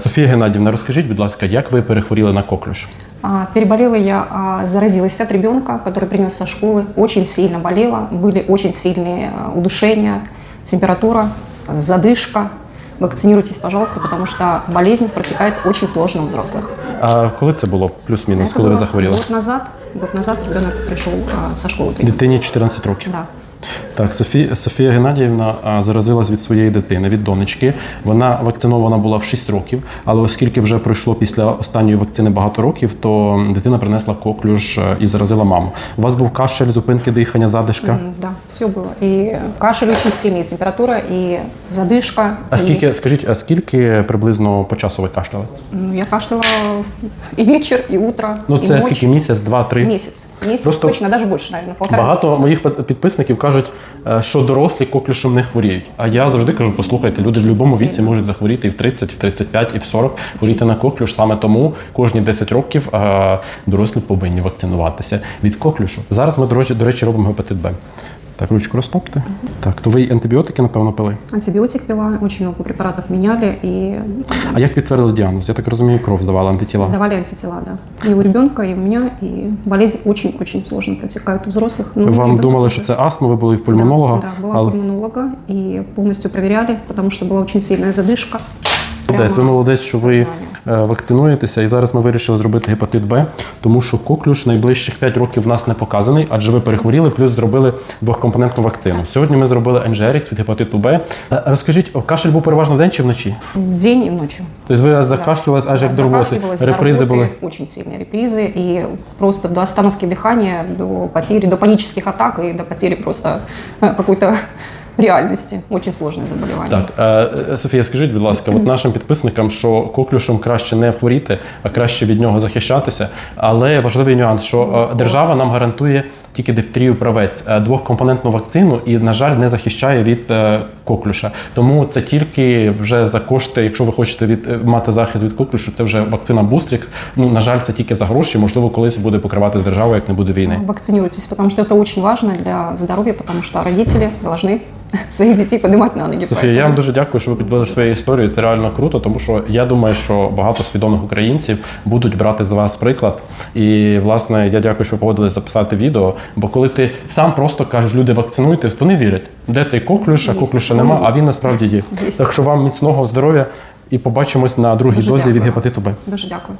Софія Геннадівна, розкажіть, будь ласка, як ви перехворіли на коклюш? А, Переболела я, а, заразилась от ребенка, который принес со школы. Очень сильно болела, были очень сильные а, удушения, температура, задышка. Вакцинируйтесь, пожалуйста, потому что болезнь протекает очень сложно у взрослых. А коли це було? Плюс-мінус, Это коли ви было захворіли? Год назад, год назад ребенок пришел а, со школы. принес. Дитині 14 років. Да. Так, Софія, Софія Геннадіївна а, заразилась від своєї дитини, від донечки. Вона вакцинована була в 6 років, але оскільки вже пройшло після останньої вакцини багато років, то дитина принесла коклюш е, і заразила маму. У вас був кашель, зупинки дихання, задишка. М, Да, все было. И кашель очень сильный, и температура, и задышка. А и- скільки, скажіть, а скільки приблизно по часу ви кашляли? Ну, я кашляла и вечер, и утро, Ну и це ночь. скільки місяць, два, три? Месяц. Месяц Просто точно, даже больше, наверное, полтора Багато месяца. моїх під- підписників кажуть, е, що дорослі коклюшем не хворіють. А я завжди кажу: послухайте, люди в будь-якому віці можуть захворіти і в 30, і в 35, і в 40, хворіти на коклюш. Саме тому кожні 10 років е, дорослі повинні вакцинуватися від коклюшу. Зараз ми, до речі, робимо гепатит Б. Так, ручку розтопте. Так, то ви й антибіотики, напевно, пили. Антибиотик пила, очень много препаратов меняли и А як підтвердили діагноз? Я так розумію, кров здавала антитіла. сдавали антитела, да. И у ребенка, и у меня, и болезнь очень-очень сложно протекает у взрослых. Ну, Вам ребенка думали, тоже. що це астма, ви були в пульмонолога, Да, да, была але пульмонолога, и полностью проверяли, потому что была очень сильная задышка. Молодець, ви Прямо молодець, що ви сознание. е, вакцинуєтеся. І зараз ми вирішили зробити гепатит Б, тому що коклюш найближчих 5 років в нас не показаний, адже ви перехворіли, плюс зробили двохкомпонентну вакцину. Сьогодні ми зробили NGRX від гепатиту Б. Е, Розкажіть, о, кашель був переважно вдень чи вночі? В день и ночью. Тобто ви закашлювались аж як до роботи. Закашливалась, до Репризи работы, були. Очень сильные репризы. И просто до остановки дыхания, до потери, до панических атак и до потери просто э, какой-то реальности. Очень сложное заболевание. Так, е, е, Софія, скажіть, будь ласка, от нашим підписникам, що коклюшем краще не хворіти, а краще від нього захищатися. Але важливий нюанс, що е, держава нам гарантує тільки дифтерію правець двохкомпонентну вакцину і, на жаль, не захищає від коклюша. Тому це тільки вже за кошти, якщо ви хочете від мати захист від коклюшу, це вже вакцина Бустрік. Ну на жаль, це тільки за гроші. Можливо, колись буде покривати з державою, як не буде війни. Вакцинируйтесь, потому что это очень важно для здоровья, потому что родители должны своих детей поднимать на ноги. Софія, я вам дуже дякую, що ви підбили свою історію. Це реально круто, тому що я думаю, що багато свідомих українців будуть брати з вас приклад. І власне я дякую, що ви погодились записати відео. Бо коли ти сам просто кажеш, люди вакцинуйтесь, то не вірять. Де цей коклюш, а коклюша нема, а він насправді є. Так що вам міцного здоров'я і побачимось на другій Дуже дозі від гепатиту Б. Дуже дякую.